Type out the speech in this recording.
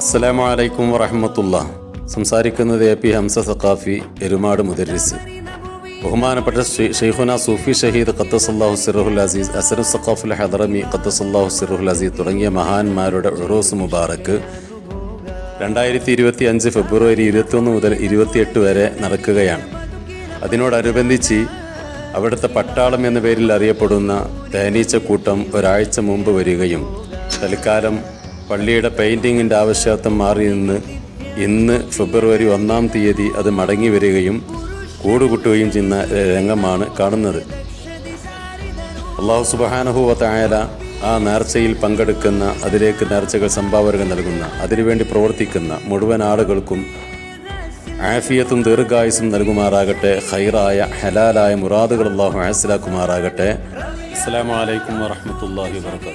അസ്സലാമു അലൈക്കും വറഹമത്തുള്ള. സംസാരിക്കുന്നത് എ പി ഹംസ സഖാഫി എരുമാട് മുദരിസ്. ബഹുമാനപ്പെട്ട ഷെയ്ഖുന സൂഫി ഷഹീദ് ഖത്തസല്ലാഹു സിറുഹുൽ അസീസ് അസറു സഖാഫുൽ ഹദറമി ഖത്തസല്ലാഹു സിറുഹുൽ അസീസ് തുടങ്ങിയ മഹാന്മാരുടെ ഉറൂസ് മുബാറക്ക് രണ്ടായിരത്തി ഇരുപത്തി അഞ്ച് ഫെബ്രുവരി ഇരുപത്തിയൊന്ന് മുതൽ ഇരുപത്തിയെട്ട് വരെ നടക്കുകയാണ്. അതിനോടനുബന്ധിച്ച് അവിടുത്തെ പട്ടാളം എന്ന പേരിൽ അറിയപ്പെടുന്ന തേനീച്ചക്കൂട്ടം ഒരാഴ്ച മുമ്പ് വരികയും തൽക്കാലം പള്ളിയുടെ പെയിന്റിങ്ങിന്റെ ആവശ്യാർത്ഥം മാറി നിന്ന് ഇന്ന് ഫെബ്രുവരി ഒന്നാം തീയതി അത് മടങ്ങി വരികയും കൂടുകുട്ടുകയും ചെയ്യുന്ന രംഗമാണ് കാണുന്നത്. അള്ളാഹു സുബഹാനഹുവത്തായാല ആ നേർച്ചയിൽ പങ്കെടുക്കുന്ന അതിലേക്ക് നേർച്ചകൾ സംഭാവനകൾ നൽകുന്ന അതിനുവേണ്ടി പ്രവർത്തിക്കുന്ന മുഴുവൻ ആളുകൾക്കും ആഫിയത്തും ദീർഘായുസും നൽകുമാറാകട്ടെ ഹൈറായ ഹലാലായ മുറാദുകൾ അള്ളാഹു മനസ്സിലാക്കുമാറാകട്ടെ. അസ്സാം വലൈക്കും വാഹമത്തല്ലാഹി വാത്തു